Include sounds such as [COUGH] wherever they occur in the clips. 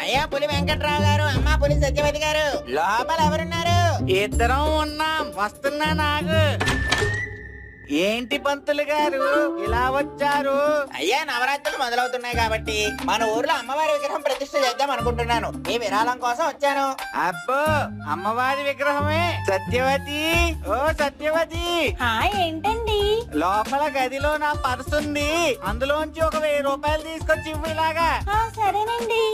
అయ్యా పులి వెంకట్రావు గారు అమ్మా పులి సత్యవతి గారు లోపల ఎవరున్నారు? ఇద్దరం ఉన్నాం వస్తున్నా నాకు ఏంటి పంతులు గారు ఇలా వచ్చారు? అయ్యా నవరాత్రులు మొదలవుతున్నాయి కాబట్టి మన ఊర్లో అమ్మవారి విగ్రహం ప్రతిష్ఠ చేద్దాం అనుకుంటున్నాను. మీ విరాళం కోసం వచ్చాను. అబ్బో అమ్మవారి విగ్రహమే. సత్యవతి ఓ సత్యవతి. ఏంటండి? లోపల గదిలో నా పర్సు ఉంది అందులోంచి ఒక వెయ్యి రూపాయలు తీసుకొచ్చి ఇవ్వు ఇలాగా. సరేనండి.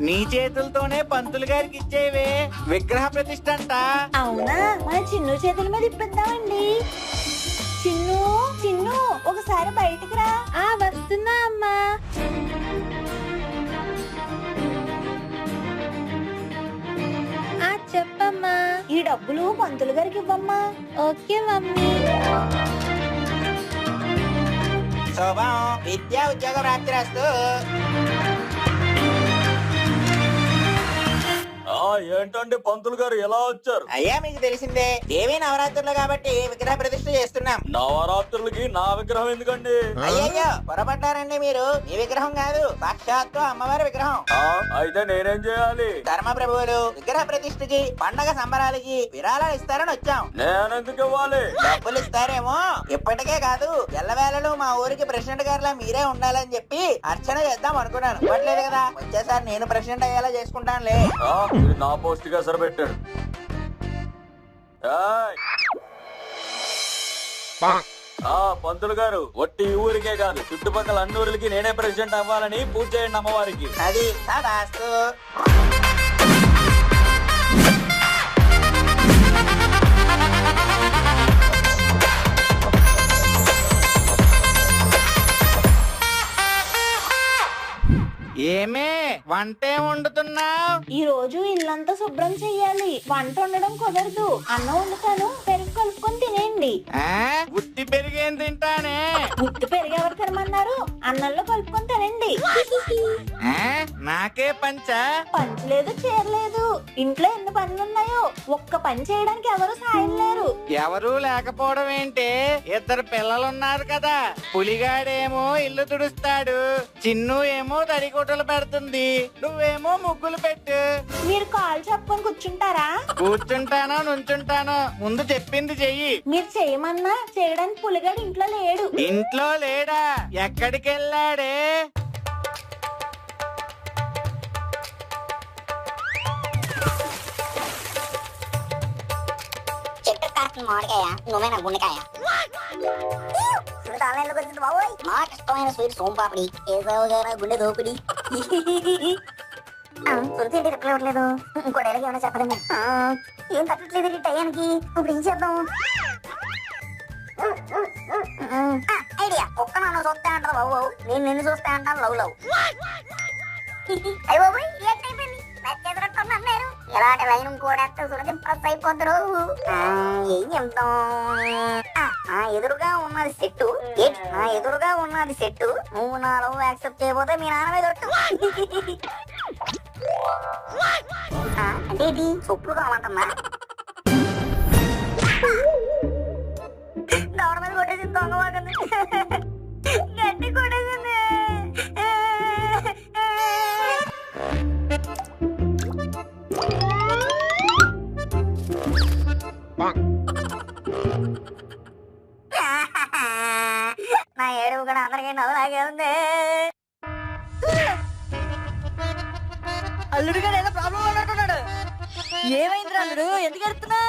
నీ చేతులతోనే పంతులు గారికి ఇచ్చేవే. విగ్రహ ప్రతిష్ఠ అంట. అవునా? మన చిన్ను చేతుల మీద ఇప్పిద్దామండి. చిన్ను చిన్ను ఒకసారి బయటికి రా. ఆ వస్తున్నా అమ్మా. ఆ చెప్పమ్మా. ఈ డబ్బులు పంతులు గారికి ఇవ్వమ్మా. Okay mummy. శోభం. విద్యా ఉద్యోగ ప్రాప్తి రాస్తూ. ఏంటండి పంతులు గారు ఎలా వచ్చారు? అయ్యా మీకు తెలిసిందే దేవి నవరాత్రులు కాబట్టి విగ్రహ ప్రతిష్ఠ చేస్తున్నాం. నవరాత్రులకి నా విగ్రహం ఎందుకండి? అయ్యయ్యో పొరపడ్డారండి మీరు. మీ విగ్రహం కాదు సాక్షాత్తు అమ్మవారి విగ్రహం. ఆ, అయితే నేనేం చేయాలి? ధర్మ ప్రభువులు విగ్రహ ప్రతిష్ఠకి పండగ సంబరాలకి విరాళాలు ఇస్తారని వచ్చాం. నేనెందుకు ఇవ్వాలి? డబ్బులు ఇస్తారేమో? ఇప్పటికే కాదు ఎల్లవేళలు మా ఊరికి ప్రెసిడెంట్ గారిలా మీరే ఉండాలని చెప్పి అర్చన చేద్దాం అనుకున్నాను. ఇవ్వట్లేదు కదా. వచ్చేసారి నేను ప్రెసిడెంట్ అయ్యేలా చేసుకుంటానులే. ఆ, నా పోస్ట్గా సరిపెట్టాడు ఆ పంతులు గారు ఒట్టి ఊరికే కాదు చుట్టుపక్కల అన్ని ఊరికి నేనే ప్రెసిడెంట్ అవ్వాలని పూజ చేయండి అమ్మవారికి. అది ఏమే వంటే వండుతున్నావు? ఈ రోజు ఇల్లంతా శుభ్రం చెయ్యాలి. వంట వండడం కుదరదు. అన్నం వండుతాను పెరుగు కలుపుకొని తినేయండి ఉత్తి పెరిగేం తింటానే? గుర్తు పెరుగు ఎవరు తినమన్నారు? అన్నంలో కలుపుకొని తినండి? నాకే పంచా? పంచలేదు చేరలేదు ఇంట్లో ఎన్ని పనులు ఉన్నాయో ఒక్క పని చేయడానికి ఎవరు సాయం లేరు. ఎవరూ లేకపోవడం ఏంటి? ఇద్దరు పిల్లలున్నారు కదా. పులిగాడేమో ఇల్లు తుడుస్తాడు. చిన్ను ఏమో తడిగుడ్డలు పెడుతుంది. నువ్వేమో ముగ్గులు పెట్టు. మీరు కాలు చెప్పుకొని కూర్చుంటారా? కూర్చుంటానో నుంచుంటానో ముందు చెప్పింది చెయ్యి. మీరు చేయమన్నా చేయడానికి పులిగాడు ఇంట్లో లేడు. ఇంట్లో లేడా? ఎక్కడికి వెళ్ళాడే చెట్టు కాసిన మామిడికాయ నువ్వేనా గుండెకాయ. ఎందుకు వచ్చింది బాబోయ్? నాకు ఇష్టమైన స్వీట్ సోంపాపిడి. ఏసావుగారా గుండె దోపిడి. సురతి ఏంటి రిప్లై ఇవ్వట్లేదు ఇంకో డైలాగ్ ఏమైనా చెప్పలేము. ఏం తట్టట్లేదు టయానికి? ఇప్పుడు ఏం చేద్దాం? ఐడియా. కుక్క నన్ను చూస్తే అంటారు బాబు బాబు నేను నిన్ను చూస్తే అంటాను లవ్ లవ్. అయ్య బాబు ఏంటైపోయింది? నచ్చేదరట్టున్నాను నేను లైన్ కూడా సురతి ప్లస్ అయిపోతారు. ఏం చెప్తాం? ఆ, ఎదురుగా ఉన్నది సెట్టు. ఏంటి? నా ఎదురుగా ఉన్నది సెట్టు. నువ్వు నా లవ్ యాక్సెప్ట్ చేయబోతే మీ నాన్న మీద అంటే ఇది సొప్పుడు కావాలంటున్నా. దవడ మీద కొట్టేసింది దొంగ వాకంది గట్టి కొట్టేసింది నా ఏడుపు కూడా అందరికీ నవ్వులాగే ఉంది అల్లుడు గారు ఏదో ప్రాబ్లం ఉన్నట్టున్నాడు ఏమైంది అల్లుడు ఎందుకు ఎడుతున్నా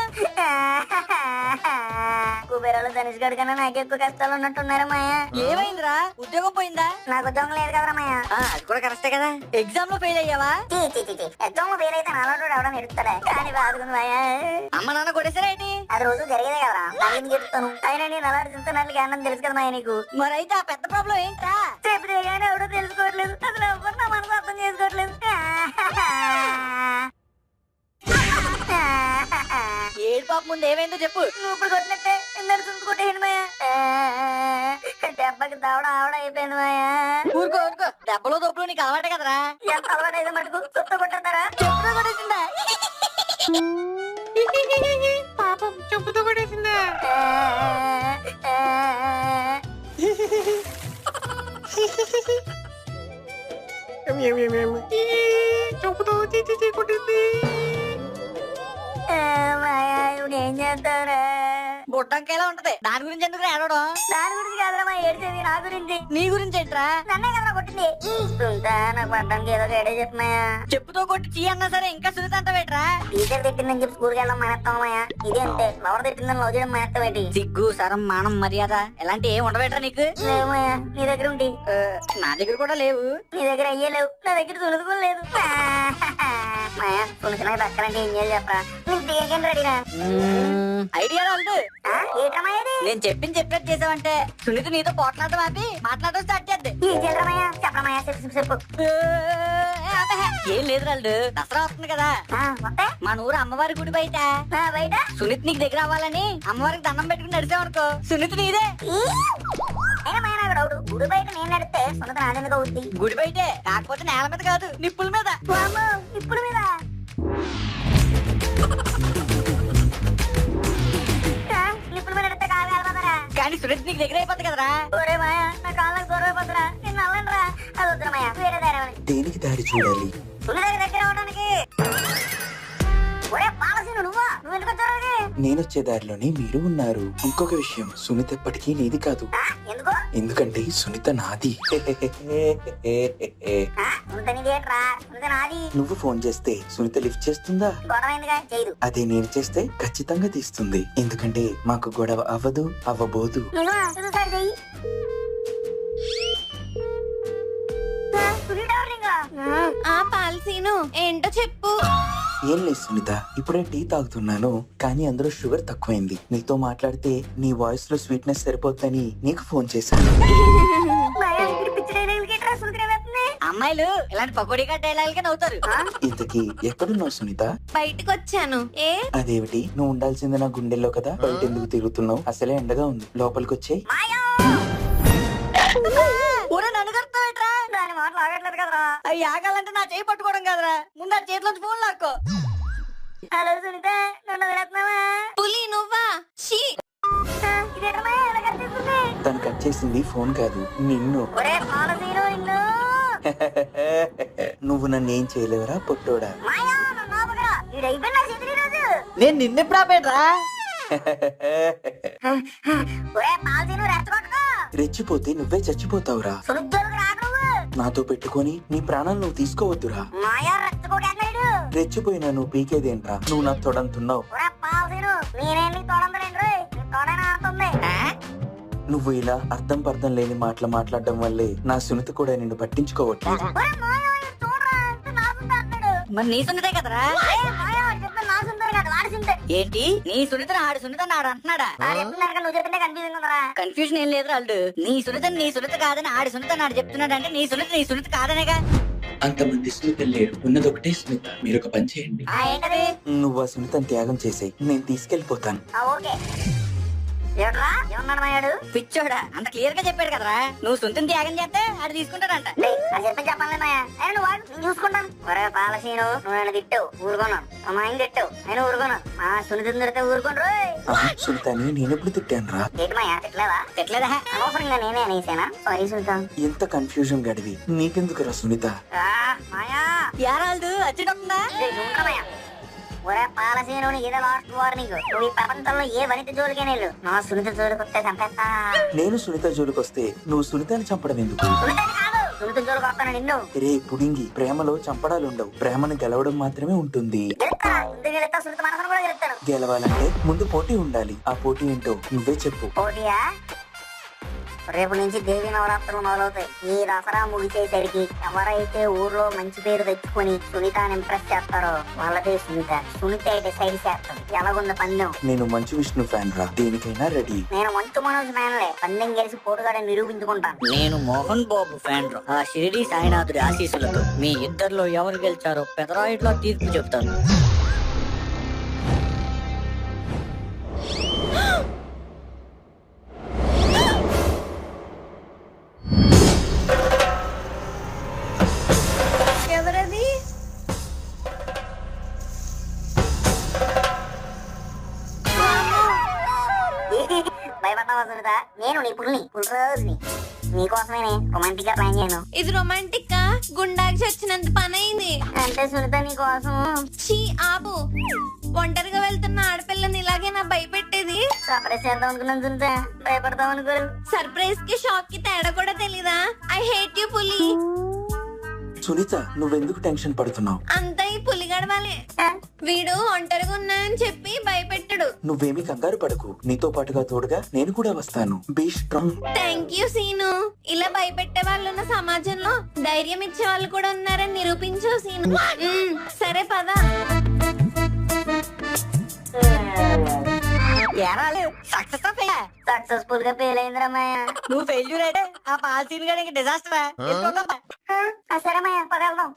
కుబేరాలు ధనుష్ గడు కన్నా నాకు ఎక్కువ కష్టాలు ఉన్నట్టున్నారు మాయ ఏమైందిరా? ఉద్యోగం పోయిందా? నాకు ఉద్యోగం లేదు కదరా మాయ అది కూడా కరెక్టే కదా. ఎగ్జామ్లో ఫెయిల్ అయ్యావా? ఎగ్జామ్లో పేరైతే నాలుగు అవడం ఎడుతాడే కానీ బాధకుంది మాయ అమ్మ నాన్న ఏంటి? అది రోజు జరిగేదే నాకు ఎందుకు ఎడుతాను అయినా నేను అలా చూస్తున్నట్లు అన్నం తెలుసు కదా మాయ నీకు. మరైతే ఆ పెద్ద ప్రాబ్లం ఏంట్రా? చెప్తే కానీ ఎవడో తెలుసుకోవట్లేదు. అసలు ఎవరు నా మనసు అర్థం చేసుకోవట్లేదు. ఏడు పాప ముందు ఏమైందో చెప్పు. నువ్వు ఇప్పుడు కొట్టినట్టే కొట్టేయండి మాయ? దెబ్బకి దవడ ఆవడ అయిపోయింది మాయ. ఊరుకో ఊరుకో. దెబ్బలో దొప్పులు నీకు అలవాటే కదరా? ఎంత అలవాటు అయితే మటుకు చుట్ట కొట్టేస్తారా? చెప్పుతో కొట్టేసిందా? పాపం చెప్పుతో కొట్టేసిందా? చెప్పుతో చీచి కొట్టింది. ఆ, మాయా చేస్తావురా బుట్టంకాయలా ఉంటది? దాని గురించి ఎందుకు ఏడవడం? దాని గురించి కాదురా ఏడ్చేది నా గురించి. నీ గురించి ఏంట్రా? నన్నే కదరా కొట్టింది. నాకు పడ్డానికి ఏదో ఏడే చెప్పమాయా చెప్పుతో కొట్టి చీ అన్నా సరే ఇంకా సునీత అంటావేట్రా టీచర్ తిట్టిందని చెప్పి స్కూల్కి వెళ్ళడం మానేస్తామయ్యా ఇది అంతే. లవర్ తిట్టిందని లవ్ చేయడం మానేస్తామేంటి సిగ్గు సరం మానం మర్యాద ఇలాంటి ఏం ఉండవేట్రా నీకు? లేవయ్యా నీ దగ్గర ఉండి నా దగ్గర కూడా లేవు. నీ దగ్గర అయ్యే లేవు. నా దగ్గర సునీత కూడా లేదు. మాయా సునీత నాకు దక్కాలంటే ఏం చేయాలి చెప్పరా? నీకు దేనికేం రెడీరా మ్మ్, ఐడియా రాదు. నేను చెప్పింది చెప్పేది చేసావంటే. సునీత నీతో పోట్లాడటం ఆపి మాట్లాడటం స్టార్ట్ చేద్ది. ఏం చెప్పమయ్యా చెప్పు చెప్పు లేదు రాళ్ళు. దసరా వస్తుంది కదా. మన ఊరు అమ్మవారి గుడి బయట. బయట? సునీత నీకు దగ్గర అవ్వాలని అమ్మవారికి దండం పెట్టుకుని నడిచామనుకో సునీత నీదే. గుడి బయట నేను నడితే సునీత నాదెందుకు అవుద్ది? గుడి బయటే కాకపోతే నేల మీద కాదు నిప్పుల మీద. ఇప్పుడు మీద? కానీ సునీత నీకు దగ్గర అయిపోతుంది కదరా? ఒరే మాయా నా కాళ్ళకు దూరం అయిపోతురా నేను నల్లండ్రా అది వద్దురా మాయా వేరే దారి. దేనికి దారి చూడాలి? దగ్గర దగ్గర అవడానికి నేనొచ్చే దారిలోనే మీరు ఉన్నారు. ఇంకొక విషయం సునీత ఎప్పటికీ నీది కాదు. ఎందుకు? ఎందుకంటే సునీత నాది. నువ్వు ఫోన్ చేస్తే సునీత లిఫ్ట్ చేస్తుందా? అదే నేను చేస్తే ఖచ్చితంగా తీస్తుంది. ఎందుకంటే మాకు గొడవ అవ్వదు అవ్వబోదు. పాలసీను ఏంటో చెప్పు. ఏం లేదు సునీత ఇప్పుడే టీ తాగుతున్నాను కానీ అందులో షుగర్ తక్కువైంది. నీతో మాట్లాడితే నీ వాయిస్లో స్వీట్నెస్ సరిపోద్దని నీకు ఫోన్ చేశాను? అమ్మాయిలు ఇలాంటి పకోడీగా డైలాగులకే నవ్వుతారు. ఇంతకీ ఎక్కడున్నావు సునీత? బయటకు వచ్చాను ఏ? అదేమిటి? నువ్వు ఉండాల్సింది నా గుండెల్లో కదా? బయట ఎందుకు తిరుగుతున్నావు? అసలే ఎండగా ఉంది. లోపలికి వచ్చేయ్ మాయా! ఊరే నన్ను కడతావేట్రా దాని మాటలు ఆగట్లేదు కదరా. అవి ఆగాలంటే నా చేయి పట్టుకోవడం కదరా. ముందు ఆ చేతిలోంచి ఫోన్ లాక్కో. హలో సునీత నన్ను వదిలేస్తున్నావా? పులి నువ్వా? షీ? తను కట్ చేసింది ఫోన్ కాదు నిన్ను. [LAUGHS] నువ్వు నన్ను ఏం చేయలేవరా పొట్టోడా. నేను నిన్నెప్పుడు ఆపేట్రా [LAUGHS] రెచ్చిపోతే నువ్వే చచ్చిపోతావురా. నాతో పెట్టుకొని నీ ప్రాణాలు నువ్వు తీసుకోవద్దురా. మాయా రెచ్చిపోయినా నువ్వు పీకేదేంట్రా? నువ్వు నా తొడంతున్నావు. నువ్వు ఇలా అర్థం పర్థం లేని మాటలు మాట్లాడడం వల్లే నా సునీత కూడా నిన్ను పట్టించుకోవట్లేదు. మరి నీ సున్నితే కదరా? సింతే ఏంటి? నీ సున్నితను ఆడు సున్నితను ఆడు అంటున్నాడా? నువ్వు చెప్పిందే కన్ఫ్యూజన్ ఏం లేదు రాళ్ళు నీ సున్నిత నీ సున్నిత కాదని ఆడి సున్నిత ఆడు చెప్తున్నాడు అంటే నీ సున్నిత నీ సున్నిత కాదనేగా? అంతమంది సునీత లేరు. ఉన్నది ఒకటే సునీత మీరు ఒక పని చేయండి నువ్వు ఆ సునీతను త్యాగం చేసేయి. నేను తీసుకెళ్ళిపోతాను ఓకే. ఏట్రా? ఏమన్నాడు పిచ్చోడా అంత క్లియర్గా చెప్పాడు కదరా. నువ్వు సున్నితని త్యాగం చేస్తే ఆడు తీసుకుంటాడంట. అది చెప్పి చెప్పాలి మాయా. వాడు నేను చూసుకుంటాను. ఒరే పాలసీను నువ్వు నన్ను తిట్టావు ఊరుకోను. మా ఆయన తిట్టావు నేను ఊరుకోను. మా సునీత తిడితే ఊరుకోను రోయ్. ఆ, సునీతని నేనెప్పుడు తిట్టాను రా తిట్టలేదా? తెట్లేదా అనవసరంగా నేనే అనేసానా? సారీ సునీత ఎంత కన్ఫ్యూజన్ గడివి నీకెందుకురా సునీత ఆ, మాయా. చూడరా మాయా. ఒరే ఇదే లాస్ట్ వార్నింగ్ నువ్వు ఈ ప్రపంచంలో ఏ వనిత జోలికే వెళ్ళు నా సునీత జోలికి వస్తే చంపేస్తా. నేను సునీత జోలికొస్తే నువ్వు సునీతని చంపడం ఎందుకు? సునీతని కాదు సునీత జోలికి వస్తాను నిన్ను. రే పుడింగి ప్రేమలో చంపడాలుండవు. ప్రేమను గెలవడం మాత్రమే ఉంటుంది. గెలుస్తా. ముందు గెలుస్తా సునీత మనసును కూడా గెలుస్తాను గెలవాలంటే ముందు పోటీ ఉండాలి. ఆ పోటీ ఏంటో నువ్వే చెప్పు. పోటీయా? రేపు నుంచి దేవి నవరాత్రులు మొదలవుతాయి. ఈ దసరా ముగిసేసరికి ఎవరైతే ఊర్లో మంచి పేరు తెచ్చుకొని సునీతని ఇంప్రెస్ చేస్తారో వాళ్ళదే సునీత. సునీత డిసైడ్ చేస్తాం ఎలాగుంది పందెం? నేను మంచు విష్ణు ఫ్యాన్ రా. దేనికైనా రెడీ నేను మంచు మనోజ్ ఫ్యాన్లే పందెం గెలిచి పోటుగాడని నిరూపించుకుంటాను. నేను మోహన్ బాబు ఫ్యాన్ ఆ షిరిడి సాయినాథుడి ఆశీస్సులతో మీ ఇద్దరిలో ఎవరు గెలిచారో పెదరాయిట్లో తీర్పు చెప్తాను నీకోసమేనే రొమాంటిక్గా ప్లాన్ చేయను. ఇది రొమాంటిక్గా గుండాకి చచ్చినంత పని అయింది అంటే సునీత నీ కోసం చీ ఆపు. ఒంటరిగా వెళ్తున్న ఆడపిల్లని ఇలాగే నా భయపెట్టేది. సర్ప్రైజ్ చేద్దాం అనుకున్నాను సునీత. భయపడతాం అనుకోరు. సర్ప్రైజ్కి షాక్కి తేడా కూడా తెలీదా? ఐ హేట్ యు పులి. సునీత నువ్వెందుకు టెన్షన్ పడుతున్నావు? అంతా ఈ పులిగడ వాళ్ళే. వీడు ఒంటరిగా ఉన్నాయని చెప్పి భయపెట్టడు. నువ్వేమీ కంగారు పడకు. నీతో పాటుగా తోడుగా నేను కూడా వస్తాను. Be strong thank you Seenu. ఇలా భయపెట్టే వాళ్ళు ఉన్న సమాజంలో ధైర్యం ఇచ్చే వాళ్ళు కూడా ఉన్నారని నిరూపించావు సీను. మ్మ్, సరే పద. ఎరాలు సక్సెస్ సక్సెస్ఫుల్గా ఫెయిల్ అయిందిరా మాయ నువ్వు ఫెయిల్యూర్ అయితే ఆ పాలసీని కూడా డిజాస్టర్ సరే మాయ పదవెళ్దాం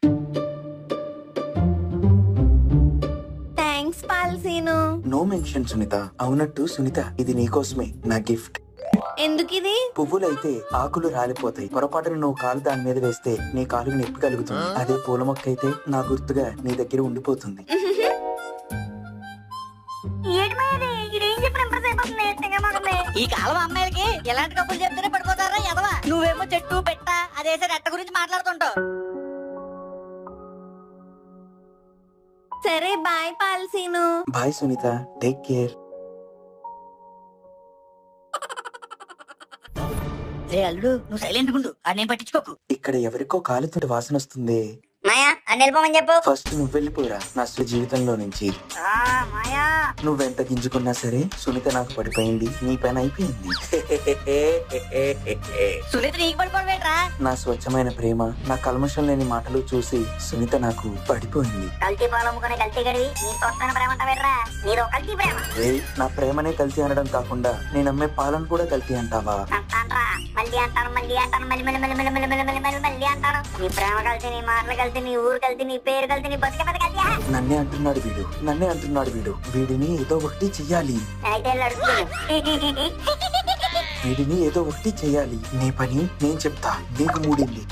thanks pal Seenu no mention Sunitha. అవునట్టు Sunitha ఇది నీకోసమే నా గిఫ్ట్ ఎందుకు ఇది పువ్వులైతే ఆకులు రాలిపోతాయి. పొరపాటున నువ్వు కాలు దాని మీద వేస్తే నీ కాలుకి నొప్పి కలుగుతుంది అదే పూల మొక్క అయితే నా గుర్తుగా నీ దగ్గర ఉండిపోతుంది. ఈ కాలం అమ్మాయిలకి ఎలాంటి కప్పులు చెప్తేనే పడిపోతారా ఎదవా నువ్వేమో చెట్టు పెట్ట అదేసే రెట్ట గురించి మాట్లాడుతుంటావు. సరే bye pal Seenu bye Sunitha take care. రే అల్లుడు నువ్వు సైలెంట్ గుండు అది నేను పట్టించుకోకు. ఇక్కడ ఎవరికో కాలుతోటి వాసన వస్తుంది. మాయా అని వెళ్ళిపోమని చెప్పు ఫస్ట్ నువ్వు వెళ్ళిపోరా నా అసలు జీవితంలో నుంచి ఆ, మాయా నువ్వెంత గింజుకున్నా సరే సునీత నాకు పడిపోయింది నీ పని అయిపోయింది సునీత నీకు పడిపోవడమేట్రా నా స్వచ్ఛమైన ప్రేమ నా కల్మషం లేని మాటలు చూసి సునీత నాకు పడిపోయింది కల్తీ పాలు అమ్ముకునే కల్తీ గడివి నీ స్వచ్ఛమైన ప్రేమ అంటావేట్రా నీదో కల్తీ ప్రేమ రే నా ప్రేమనే కల్తీ అనడం కాకుండా నేను అమ్మే పాలను కూడా కల్తీ అంటావా అంటాన్రా మళ్ళీ అంటాను మళ్ళీ అంటాను మళ్ళీ మళ్ళీ మళ్ళీ మళ్ళీ మళ్ళీ మళ్ళీ మళ్ళీ మళ్ళీ అంటాను నీ ప్రేమ కలిసి నీ మాటలు కలిసి నీ ఊరు కలిసి నీ పేరు కలిసి నీ బతికే నన్నే అంటున్నాడు వీడు. నన్నే అంటున్నాడు వీడు. వీడిని ఏదో ఒకటి చెయ్యాలి. అయితే వీడిని ఏదో ఒకటి చెయ్యాలి. నీ పని నేను చెప్తా. నీకు మూడింది.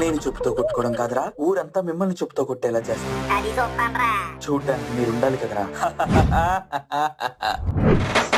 నేను చెప్పుతో కొట్టుకోవడం కాదురా. ఊరంతా మిమ్మల్ని చెప్పుతో కొట్టేలా చేస్తా. చూడ్డానికి మీరు ఉండాలి కదరా. [LAUGHS]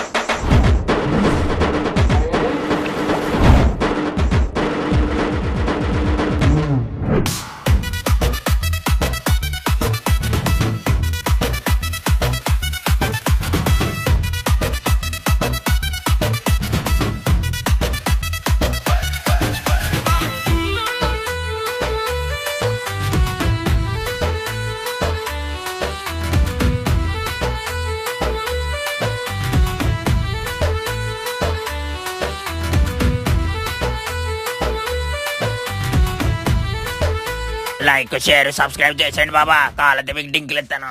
లైక్ షేర్ సబ్స్క్రైబ్ చేసేయండి బాబా. కాళ్ళతో మీకు డింకులు ఇస్తాను